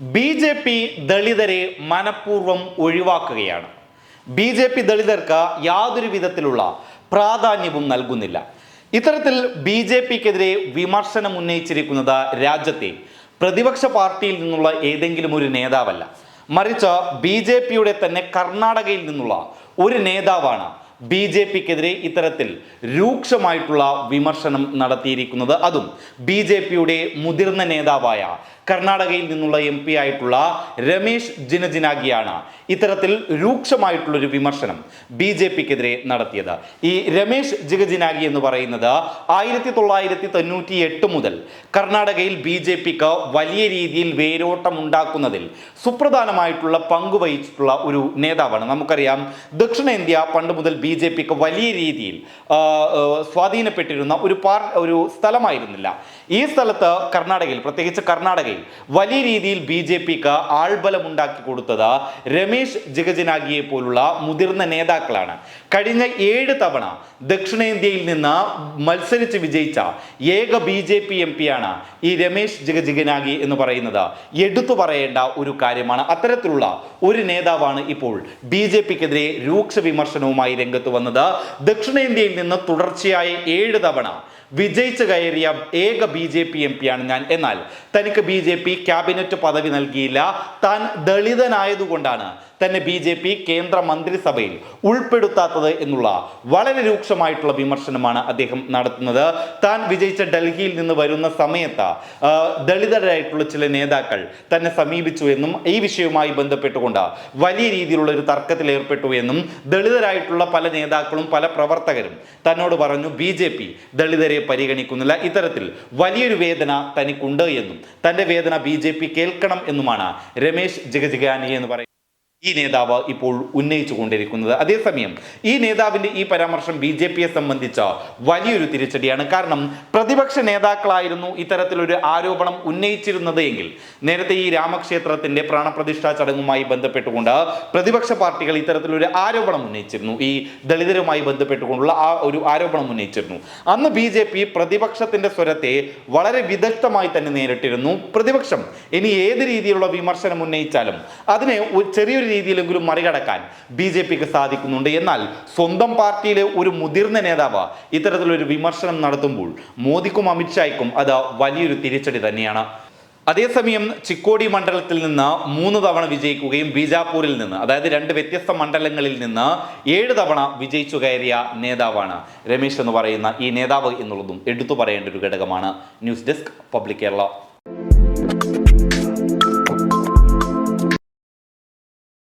B J P ദളിതരെ മനഃപൂർവം ഒഴിവാക്കുകയാണ്. ബി ജെ പി ദളിതർക്ക് യാതൊരു വിധത്തിലുള്ള പ്രാധാന്യവും നൽകുന്നില്ല. ഇത്തരത്തിൽ ബി ജെ പിക്കെതിരെ വിമർശനം ഉന്നയിച്ചിരിക്കുന്നത് രാജ്യത്തെ പ്രതിപക്ഷ പാർട്ടിയിൽ നിന്നുള്ള ഏതെങ്കിലും ഒരു നേതാവല്ല. മറിച്ച് ബി ജെ പിയുടെ തന്നെ കർണാടകയിൽ നിന്നുള്ള ഒരു നേതാവാണ് ബി ജെ പിക്കെതിരെ ഇത്തരത്തിൽ രൂക്ഷമായിട്ടുള്ള വിമർശനം നടത്തിയിരിക്കുന്നത്. അതും ബി ജെ പിയുടെ മുതിർന്ന നേതാവായ കർണാടകയിൽ നിന്നുള്ള എം പി ആയിട്ടുള്ള രമേശ് ജിനജിനാഗിയാണ് ഇത്തരത്തിൽ രൂക്ഷമായിട്ടുള്ളൊരു വിമർശനം ബി ജെ പിക്കെതിരെ നടത്തിയത്. ഈ രമേശ് ജിഗജിനാഗി എന്ന് പറയുന്നത് ആയിരത്തി തൊള്ളായിരത്തി തൊണ്ണൂറ്റി എട്ട് മുതൽ കർണാടകയിൽ ബി ജെ പിക്ക് വലിയ രീതിയിൽ വേരോട്ടം ഉണ്ടാക്കുന്നതിൽ സുപ്രധാനമായിട്ടുള്ള പങ്ക് വഹിച്ചിട്ടുള്ള ഒരു നേതാവാണ്. നമുക്കറിയാം ദക്ഷിണേന്ത്യ പണ്ട് മുതൽ ബി ജെ പിക്ക് വലിയ രീതിയിൽ സ്വാധീനപ്പെട്ടിരുന്ന ഒരു പാർ ഒരു സ്ഥലമായിരുന്നില്ല. ഈ സ്ഥലത്ത് കർണാടകയിൽ പ്രത്യേകിച്ച് കർണാടകയിൽ വലിയ രീതിയിൽ ബി ജെ പിക്ക് ആൾബലമുണ്ടാക്കി കൊടുത്തത് രമേശ് ജഗജനാഗിയെ പോലുള്ള മുതിർന്ന നേതാക്കളാണ്. കഴിഞ്ഞ ഏഴ് തവണ ദക്ഷിണേന്ത്യയിൽ നിന്ന് മത്സരിച്ച് വിജയിച്ച ഏക ബി ജെ പി എം പിയാണ് ഈ രമേശ് ജഗജിഗനാഗി എന്ന് പറയുന്നത്. എടുത്തു പറയേണ്ട ഒരു കാര്യമാണ്. അത്തരത്തിലുള്ള ഒരു നേതാവാണ് ഇപ്പോൾ ബി ജെ പിക്കെതിരെ രൂക്ഷ വിമർശനവുമായി രംഗത്ത് വന്നത്. ദക്ഷിണേന്ത്യയിൽ നിന്ന് തുടർച്ചയായ ഏഴ് തവണ വിജയിച്ചു കയറിയ ഏക ബി ജെ പി എം പിയാണ് ഞാൻ. എന്നാൽ തനിക്ക് ബി ജെ പി ക്യാബിനറ്റ് പദവി നൽകിയില്ല. താൻ ദളിതനായതുകൊണ്ടാണ് തന്നെ ബി ജെ പി കേന്ദ്ര മന്ത്രിസഭയിൽ ഉൾപ്പെടുത്താത്തത് എന്നുള്ള വളരെ രൂക്ഷമായിട്ടുള്ള വിമർശനമാണ് അദ്ദേഹം നടത്തുന്നത്. താൻ വിജയിച്ച ഡൽഹിയിൽ നിന്ന് വരുന്ന സമയത്ത് ദളിതരായിട്ടുള്ള ചില നേതാക്കൾ തന്നെ സമീപിച്ചു എന്നും ഈ വിഷയവുമായി ബന്ധപ്പെട്ടുകൊണ്ട് വലിയ രീതിയിലുള്ള ഒരു തർക്കത്തിൽ ഏർപ്പെട്ടു എന്നും ദളിതരായിട്ടുള്ള പല നേതാക്കളും പല പ്രവർത്തകരും തന്നോട് പറഞ്ഞു ബി ജെ പി ദളിതരെ പരിഗണിക്കുന്നില്ല. ഇത്തരത്തിൽ വലിയൊരു വേദന തനിക്കുണ്ട് എന്നും തന്റെ വേദന ബി ജെ പി കേൾക്കണം എന്നുമാണ് രമേശ് ജഗജിഗാനി എന്ന് പറയുന്നത്. ഈ നേതാവ് ഇപ്പോൾ ഉന്നയിച്ചു കൊണ്ടിരിക്കുന്നത് അതേസമയം ഈ നേതാവിന്റെ ഈ പരാമർശം ബി ജെ പിയെ സംബന്ധിച്ച വലിയൊരു തിരിച്ചടിയാണ്. കാരണം പ്രതിപക്ഷ നേതാക്കളായിരുന്നു ഇത്തരത്തിലൊരു ആരോപണം ഉന്നയിച്ചിരുന്നത് എങ്കിൽ നേരത്തെ ഈ രാമക്ഷേത്രത്തിന്റെ പ്രാണപ്രതിഷ്ഠാ ചടങ്ങുമായി ബന്ധപ്പെട്ടുകൊണ്ട് പ്രതിപക്ഷ പാർട്ടികൾ ഇത്തരത്തിലൊരു ആരോപണം ഉന്നയിച്ചിരുന്നു. ഈ ദളിതരുമായി ബന്ധപ്പെട്ടുകൊണ്ടുള്ള ആ ഒരു ആരോപണം ഉന്നയിച്ചിരുന്നു. അന്ന് ബി ജെ പി പ്രതിപക്ഷത്തിന്റെ സ്വരത്തെ വളരെ വിദഗ്ധമായി തന്നെ നേരിട്ടിരുന്നു. പ്രതിപക്ഷം ഇനി ഏത് രീതിയിലുള്ള വിമർശനം ഉന്നയിച്ചാലും അതിനെ ചെറിയൊരു രീതിയിലെങ്കിലും മറികടക്കാൻ ബി ജെ പിക്ക് സാധിക്കുന്നുണ്ട്. എന്നാൽ സ്വന്തം പാർട്ടിയിലെ ഒരു മുതിർന്ന നേതാവ് ഇത്തരത്തിലൊരു വിമർശനം നടത്തുമ്പോൾ മോദിക്കും അമിത്ഷായ്ക്കും അത് വലിയൊരു തിരിച്ചടി തന്നെയാണ്. അതേസമയം ചിക്കോടി മണ്ഡലത്തിൽ നിന്ന് മൂന്ന് തവണ വിജയിക്കുകയും ബീജാപൂരിൽ നിന്ന് അതായത് രണ്ട് വ്യത്യസ്ത മണ്ഡലങ്ങളിൽ നിന്ന് ഏഴ് തവണ വിജയിച്ചു കയറിയ നേതാവാണ് രമേശ് എന്ന് പറയുന്ന ഈ നേതാവ് എന്നുള്ളതും എടുത്തു പറയേണ്ട ഒരു ഘടകമാണ്. News desk public Kerala.